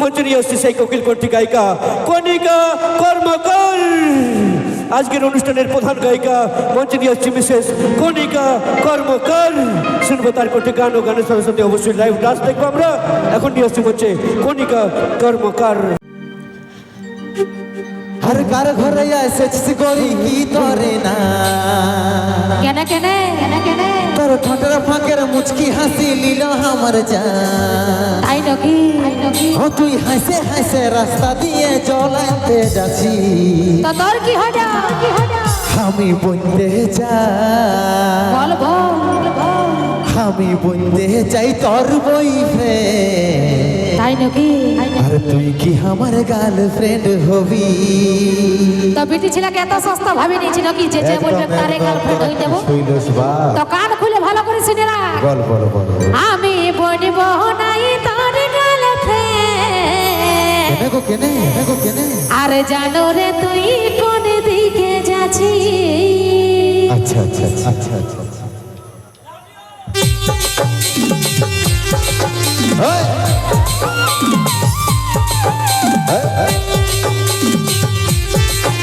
মঞ্চে নিয়ে আসছে সেই কোকিল কর্তৃক গায়িকা। কণিকা কর্মকর আজকের অনুষ্ঠানের প্রধান গায়িকা মঞ্চে নিয়ে আসছে মিসেস কণিকা কর্মকর শুনব তার কোটি গান ও গানের সাথে সাথে অবশ্যই লাইভ ডান্স দেখব আমরা। এখন নিয়ে আসছি মঞ্চে কণিকা কর্মকার আর কার ঘরে এসেছিস করি কি তরে না কেন কেন কেন কেন? তোর ঠোঁটের ফাঁকের মুচকি হাসি লিল আমার জান তাই নাকি নাকি ও তুই হাসে হাসে রাস্তা দিয়ে চলাতে যাচ্ছি তো তোর কি হটা আমি চাই বল বল বল আমি বলতে চাই তোর বই তাই নাকি? আর তুই কি আমার গার্লফ্রেন্ড হবি? তো বিটি ছেলেকে এত সস্তা ভাবে নিয়েছি নাকি যে যে বলবে তারে গার্লফ্রেন্ড হয়ে যাব শৈলস বা। তো কান খুলে ভালো করে শুনে রাখ। বল বল বল। আমি বলব নাই তোর গার্লফ্রেন্ড কেনে কেনে কেনে আর জানো রে তুই কোন দিকে যাচ্ছিস? আচ্ছা আচ্ছা আচ্ছা আচ্ছা।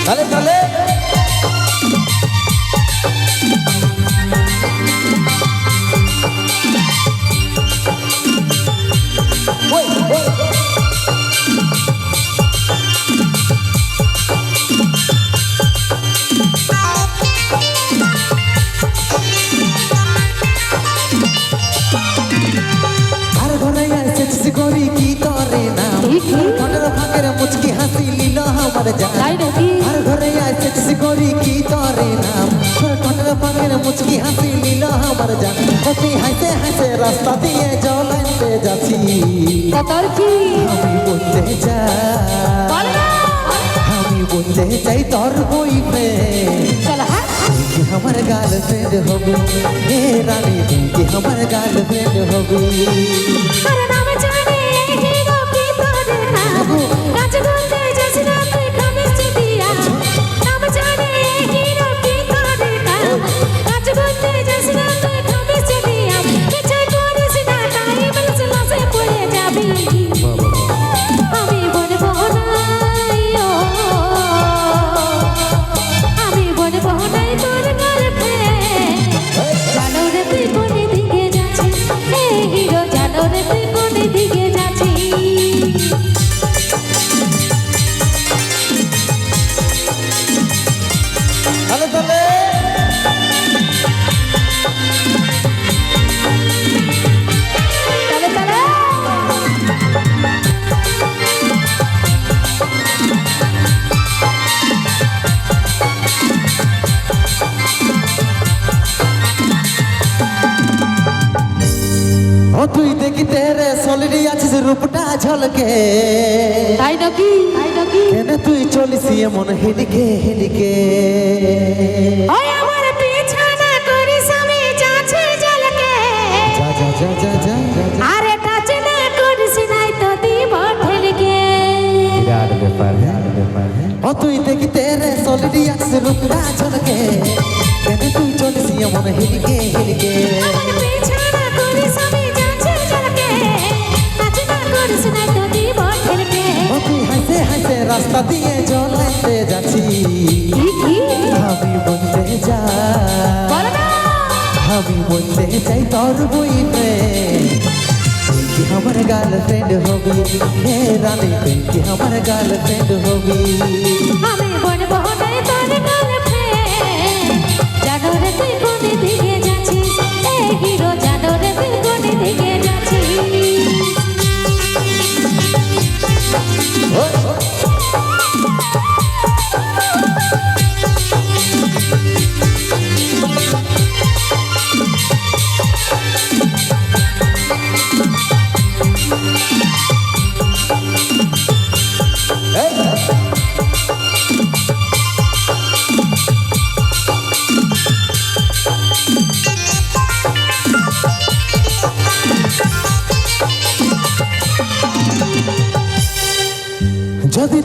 ঘরে এসেছিস করি কি তরে না? মনের ফাঁকের মুচকি হাসি লিল আমার তাই নাকি? রাস্তা দিয়ে জলাইতে যাচ্ছি। আমি বলতে চাই আমি বলতে চাই তোর বইবে হ্যাঁ। আমার গার্লফ্রেন্ড হবি। হে রানী তুই আমার গার্লফ্রেন্ড হবি। রূপটা তাই নাকি? তাই নাকি? কেন তুই চলিস এমন হেলিকে হেলিকে? ওই আমার পিছানা করিস আমি যাচ্ছি জলকে যা যা যা যা যা। আরে টাচ না করিস নাই তো দিব ঠেলকে। বিরাট ব্যাপার বিরাট ব্যাপার ও তুই দেখিতে রে সলিডি রূপটা ঝলকে। কেন তুই চলিস এমন হেলিকে হেলিকে? রাস্তা দিয়ে চলাইতে যাচ্ছি আমি বলতে যা বল না। আমি বলতে চাই তোর বইতে কি আমার গার্লফ্রেন্ড হবি। হে রানী তুই কি আমার গার্লফ্রেন্ড হবি।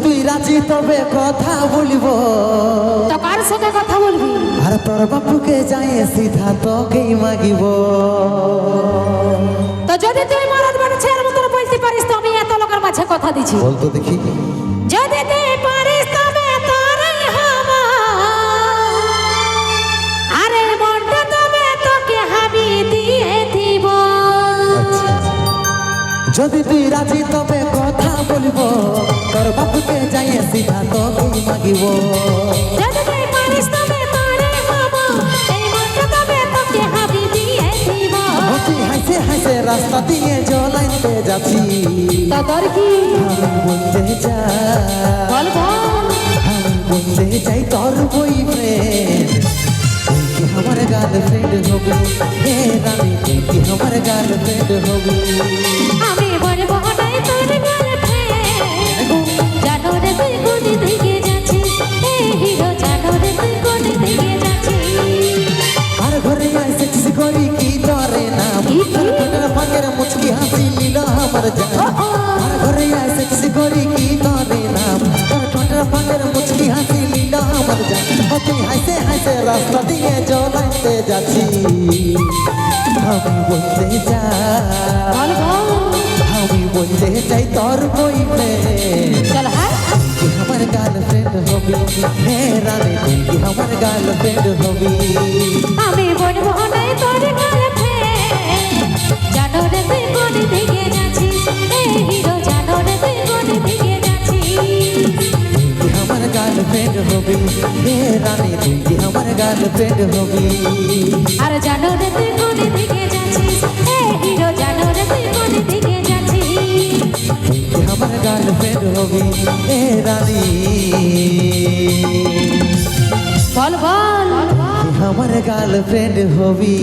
তুই রাজি তবে কথা বলিব। তো কার সাথে কথা বলবি? আর তোর বাপুকে যাই সিধা তোকেই মাগিব। তো যদি তুই মরদ বাড়ি ছেড়ে মতন বলতে পারিস তো আমি এত লোকের মাঝে কথা দিছি। বলতো দেখি। যদি তুই রাজি তবে কথা বলব। তোর বাপুকে যাই সিধা তোকে মাগিব হাসে হাসে রাস্তা দিয়ে জলাইতে যাচ্ছি। তা তোর কি? আমি বলতে চাই আমি বলতে চাই তোর তুই কি আমার গার্লফ্রেন্ড হবি? হে রানী কি আমার গার্লফ্রেন্ড হবি? আমার জান ও তুই হাসে হাসে রাস্তা দিয়ে জলাইতে যাচ্ছি আমি বলতে চাই বল বল আমি বলতে চাই তোর বয়ফ্রেন্ড চল হাই তুই কি আমার গার্লফ্রেন্ড হবি হে রানী তুই কি আমার গার্লফ্রেন্ড হবি আমি বলব নাই তোর গার্লফ্রেন্ড জানো রে তুই কোন দিকে যাচ্ছিস এই হবি। হে রানী তুই আমার গার্লফ্রেন্ড হবি? আর জানো রে তুই কোন দিকে যাচ্ছিস? এই হিরো জানো রে তুই কোন দিকে যাচ্ছিস? তুই আমার গার্লফ্রেন্ড হবি? হে রানী। বল বল। আমার গার্লফ্রেন্ড হবি?